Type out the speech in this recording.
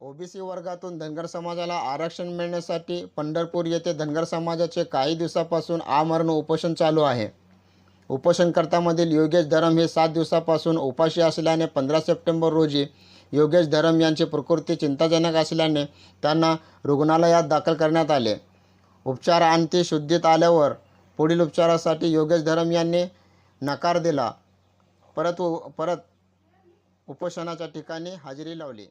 प्रवर्गातून धनगर समाजाला आरक्षण मिळण्यासाठी पंढरपूर येथे धनगर समाजाचे काही दिवसापासून आमरण उपोषण चालू आहे. उपोषणकर्त्यामधील योगेश धरम हे सात दिवसापासून उपाशी असल्याने पंधरा सप्टेंबर रोजी योगेश धरम यांची प्रकृती चिंताजनक असल्याने त्यांना रुग्णालयात दाखल करण्यात आले. उपचार आणि शुद्धीत आल्यावर पुढील उपचारासाठी योगेश धरम यांनी नकार दिला. परत परत उपोषणाच्या ठिकाणी हजेरी लावली.